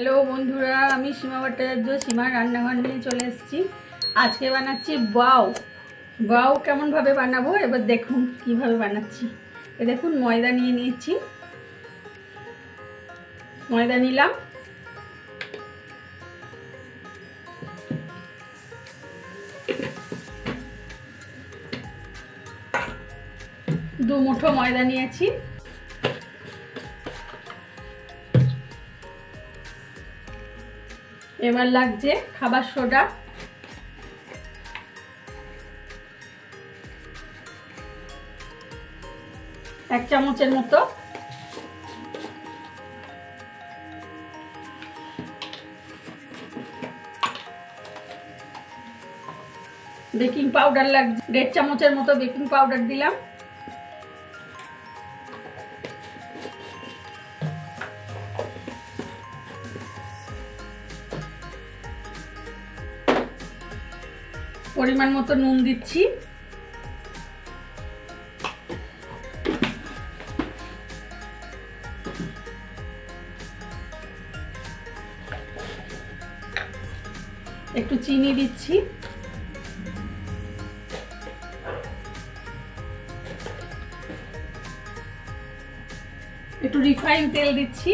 Hello বন্ধুরা, আমি সীমা ভট্টাচার্য সীমার রান্নাঘর নিয়ে চলে এসেছি। আজকে বানাচ্ছি বাউ বাউ কেমনভাবে বানাবো? এবার দেখুন কীভাবে বানাচ্ছি। এ দেখুন, ময়দা নিয়ে নিয়েছি। ময়দা নিলাম। দু মুঠো ময়দা নিয়েছি। এবার লাগছে খাবার সোডা। এক চামচের মতো। বেকিং পাউডার লাগছে। দেড় চামচের মতো বেকিং পাউডার দিলাম। পরিমাণ মতো নুন দিচ্ছি। একটু চিনি দিচ্ছি। একটু রিফাইন তেল দিচ্ছি।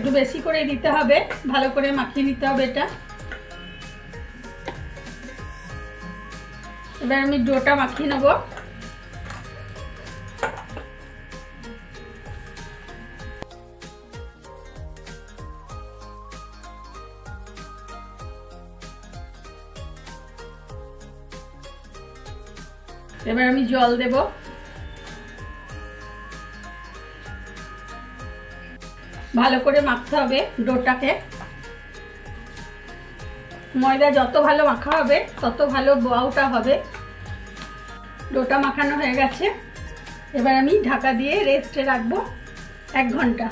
একটু বেশি করে দিতে হবে, ভালো করে মাখিয়ে নিতে হবে এটা। এবার আমি ডোটা মাখিয়ে নেব। এবার আমি জল দেবো। ভালো করে মাখতে হবে ডোটাকে। ময়দা যত ভালো মাখা হবে, তত ভালো বাউটা হবে। ডোটা মাখানো হয়ে গেছে। এবার আমি ঢাকা দিয়ে রেস্টে রাখব এক ঘণ্টা।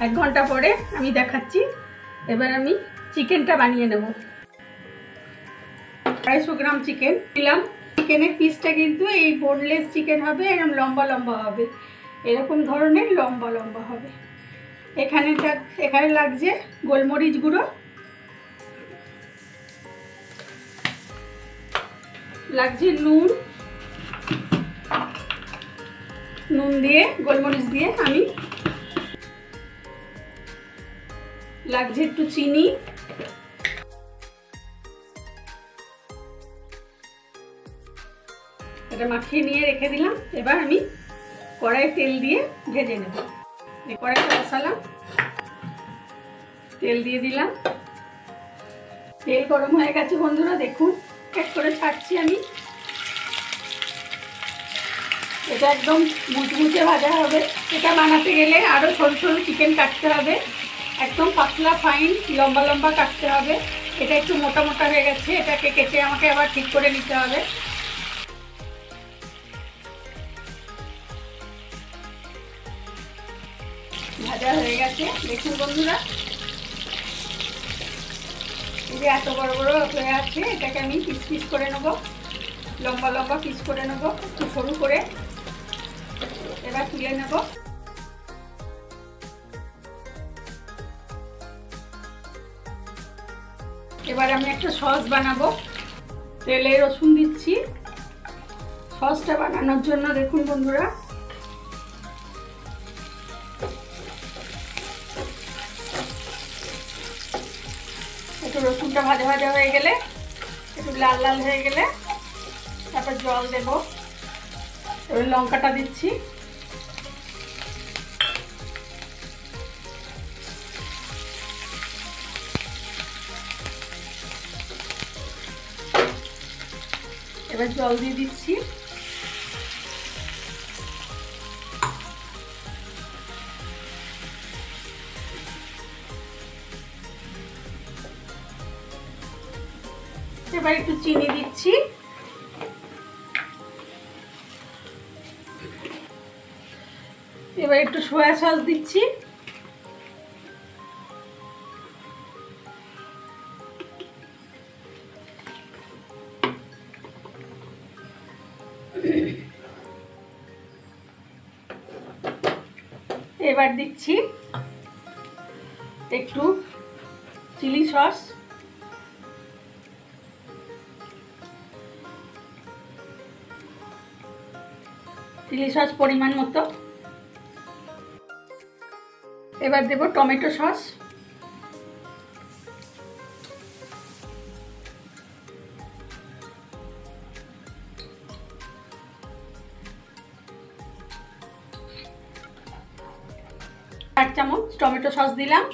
এক ঘণ্টা পরে আমি দেখাচ্ছি। এবার আমি চিকেনটা বানিয়ে নেব। আড়াইশো গ্রাম চিকেন নিলাম। চিকেনের পিসটা কিন্তু এই বোনলেস চিকেন হবে, এরকম লম্বা লম্বা হবে। এরকম ধরনের লম্বা লম্বা হবে। এখানে এখানে লাগছে গোলমরিচ গুঁড়ো। লাগছে নুন। নুন দিয়ে, গোলমরিচ দিয়ে আমি। লাগছে একটু চিনি। এটা মাখিয়ে নিয়ে রেখে দিলাম। এবার আমি কড়াই তেল দিয়ে ভেজে নেব। কড়াইটা বসালাম। তেল দিয়ে দিলাম। তেল গরম হয়ে গেছে বন্ধুরা, দেখুন, এক করে ছাড়ছি আমি। এটা একদম মুচমুচে ভাজা হবে। এটা বানাতে গেলে আরও সরু সরু চিকেন কাটতে হবে। একদম পাতলা ফাইন লম্বা লম্বা কাটতে হবে। এটা একটু মোটা মোটা হয়ে গেছে। এটাকে কেটে আমাকে আবার ঠিক করে নিতে হবে। ভাজা হয়ে গেছে। দেখুন বন্ধুরা, এই যে এত বড় বড় হয়ে আছে, এটাকে আমি পিস পিস করে নেব। লম্বা লম্বা পিস করে নেব, একটু সরু করে। এবার তুলে নেব। এবার আমি একটা সস বানাবো। তেলে রসুন দিচ্ছি। সসটা বানানোর জন্য দেখুন বন্ধুরা ভাজা ভাজা হয়ে গেলে, একটু লাল লাল হয়ে গেলে তারপর জল দেব। এবার লঙ্কাটা দিচ্ছি। এবার জল দিয়ে দিচ্ছি। এবার একটু চিনি দিচ্ছি। এবার একটু সোয়া সস দিচ্ছি। এবার দিচ্ছি একটু চিলি সস। চিলি সস পরিমাণ মতো। এবার দেব টমেটো সস। এক চামচ টমেটো সস দিলাম।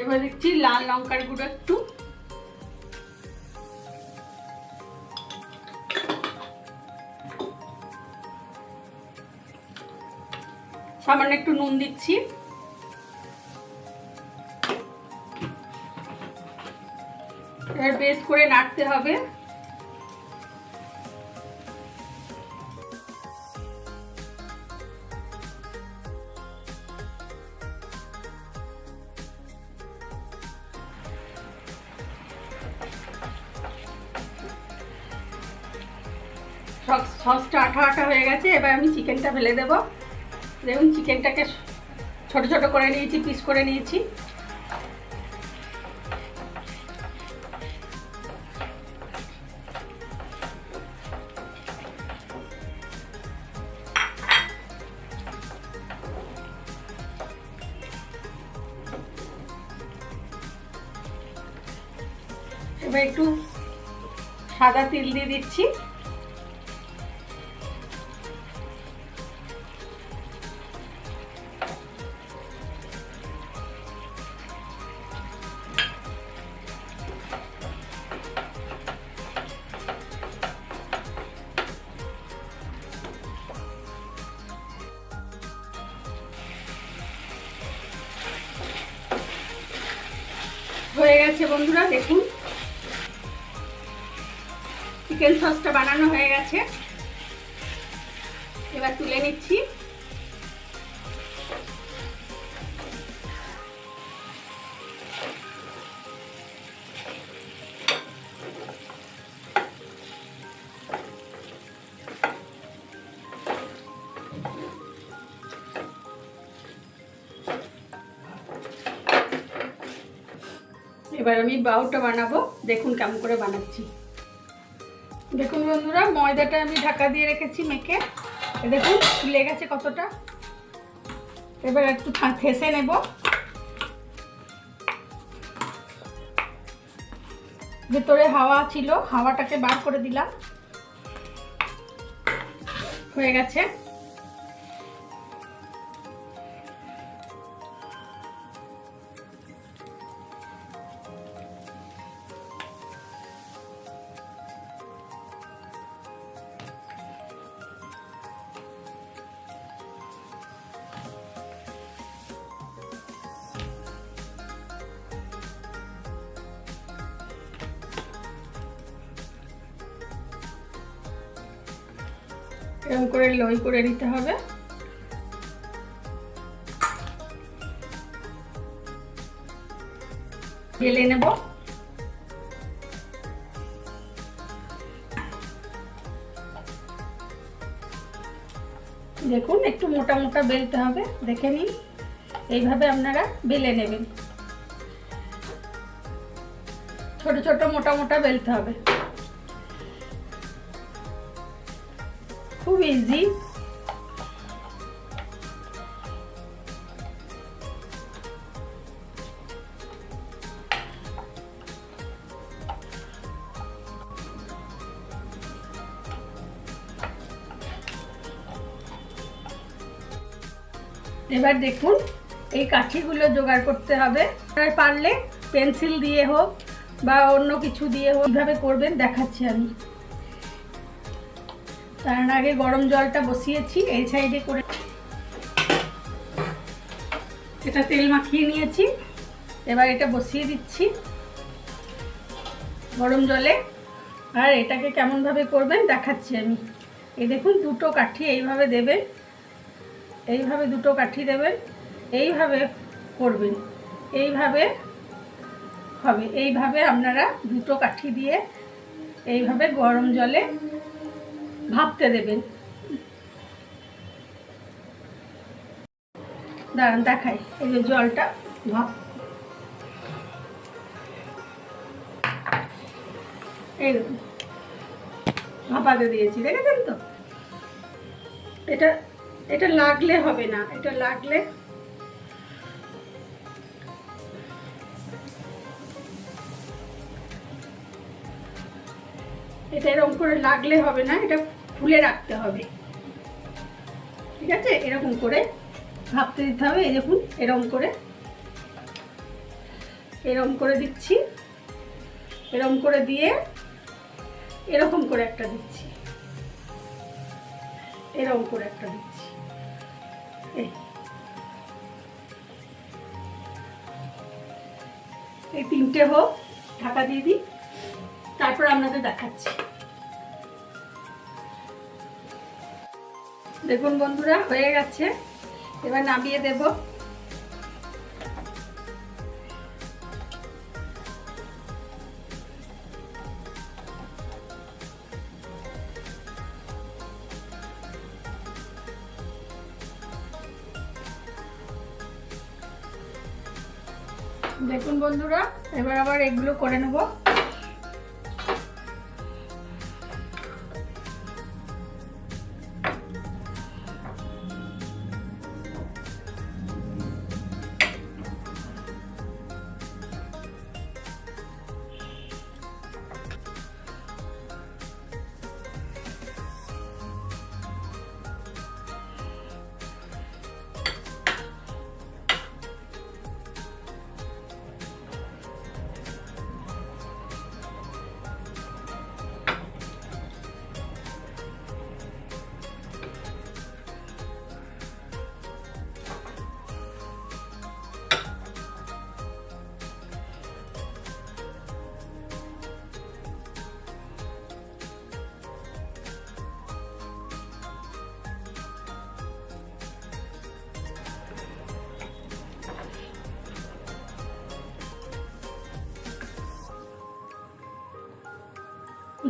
এবার দিচ্ছি লাল লঙ্কার গুঁড়ো একটু। সামান্য একটু নুন দিচ্ছি। এবার বেশ করে নাড়তে হবে। সস, সসটা আঠা আঠা হয়ে গেছে, এবার আমি চিকেনটা ফেলে দেবো। দেখুন চিকেনটাকে ছোট ছোট করে নিয়েছি পিস করে নিয়েছি। এবার একটু সাদা তিল দিয়ে দিচ্ছি। হয়ে গেছে বন্ধুরা দেখুন। চিকেন সসটা বানানো হয়ে গেছে। এবার তুলে নিচ্ছি। এবার আমি বাউটা বানাবো। দেখুন কেমন করে বানাচ্ছি। দেখুন বন্ধুরা, ময়দাটা আমি ঢাকা দিয়ে রেখেছি মেখে। দেখুন, ফুলে গেছে কতটা। এবার একটু থেসে নেব। ভেতরে হাওয়া ছিল, হাওয়াটাকে বার করে দিলাম। হয়ে গেছে। এরকম করে লই করে নিতে হবে। বেলে নেব। দেখুন, একটু মোটা মোটা বেলতে হবে, দেখে নিন। এইভাবে আপনারা বেলে নেবেন। ছোট ছোট মোটা মোটা বেলতে হবে। খুব ইজি এবার দেখুন, এই কাঠিগুলো জোগাড় করতে হবে। পারলে পেন্সিল দিয়ে হোক বা অন্য কিছু দিয়ে হোক, কীভাবে করবেন দেখাচ্ছি আমি। তার আগে গরম জলটা বসিয়েছি, এই সাইডে করে এটা তেল মাখিয়ে নিয়েছি। এবার এটা বসিয়ে দিচ্ছি গরম জলে। আর এটাকে কেমনভাবে করবেন দেখাচ্ছি আমি। এই দেখুন, দুটো কাঠি এইভাবে দেবেন, এইভাবে দুটো কাঠি দেবেন, এইভাবে করবেন, এইভাবে হবে। এইভাবে আপনারা দুটো কাঠি দিয়ে এইভাবে গরম জলে ভাবতে দেবেন। দাঁড়ান, দেখাই। এই যে জলটা, ভাব। এই ভাপাতে দিয়েছি, দেখেছেন তো? এটা এটা লাগলে হবে না, এটা লাগলে এটা এরকম করে লাগলে হবে না, এটা ফুলে রাখতে হবে। ঠিক আছে? এরকম করে ভাবতে দিতে হবে। এই দেখুন, এরকম করে। এরকম করে দিচ্ছি। এরকম করে দিয়ে এরকম করে একটা দিচ্ছি। এরকম করে একটা দিচ্ছি। এই। এই তিনটে হোক, ঢাকা দিয়ে দিই। তারপর আপনাদের দেখাচ্ছি। দেখুন বন্ধুরা হয়ে গেছে। এবার নামিয়ে দেব। দেখুন বন্ধুরা এবার আবার এগুলো করে নেব।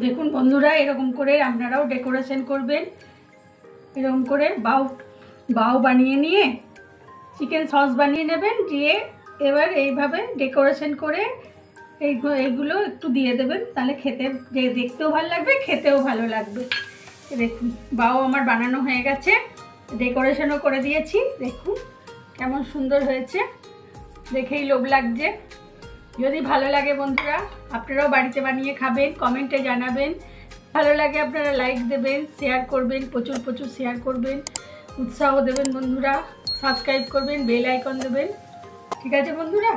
দেখুন বন্ধুরা, এরকম করে আপনারাও ডেকোরেশন করবেন। এরকম করে বাউ বাউ বানিয়ে নিয়ে, চিকেন সস বানিয়ে নেবেন, দিয়ে এবার এইভাবে ডেকোরেশন করে এই এইগুলো একটু দিয়ে দেবেন। তাহলে খেতে দেখতেও ভালো লাগবে, খেতেও ভালো লাগবে। দেখুন, বাউ আমার বানানো হয়ে গেছে। ডেকোরেশনও করে দিয়েছি। দেখুন, কেমন সুন্দর হয়েছে। দেখেই লোভ লাগছে। যদি ভালো লাগে বন্ধুরা, আপনারাও বাড়িতে বানিয়ে খাবেন, কমেন্টে জানাবেন। ভালো লাগে আপনারা লাইক দেবেন শেয়ার করবেন, প্রচুর প্রচুর শেয়ার করবেন, উৎসাহ দেবেন বন্ধুরা সাবস্ক্রাইব করবেন বেল আইকন দেবেন। ঠিক আছে বন্ধুরা?